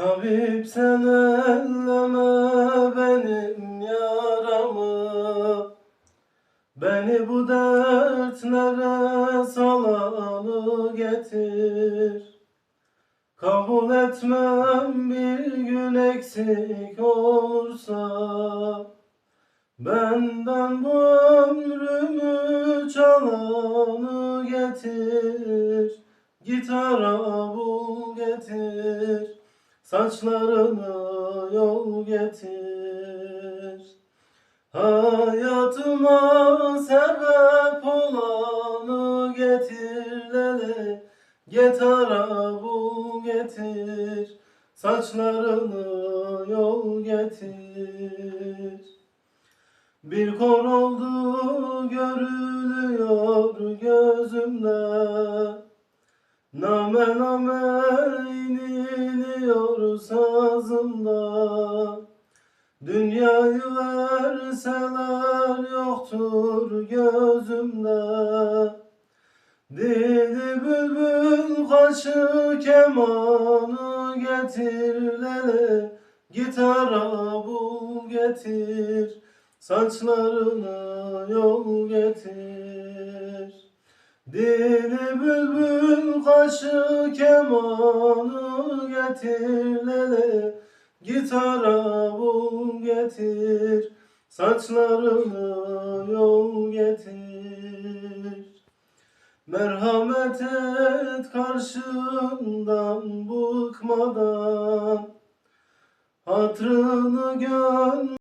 Tabip sen elleme benim yaramı. Beni bu dertlere salanı getir. Kabul etmem bir gün eksik olursa. Benden bu ömrümü çalanı getir. Gitara bul getir Saçlarını yol getir. Hayatıma sebep olanı getir lele bul getir. Saçlarını yol getir. Bir kor oldu görülüyor gözümde. Name name iniliyor sazımda Dünyayı verseler yoktur gözümde. Dili bülbül kaşı kemanı getir lele. Gitara bul getir. Saçlarını yol getir. Dili bülbül kaşı kemanı getir lele Gitara bul getir Saçlarını yol getir. Merhamet et karşından bıkmadan Hatrını gönlünden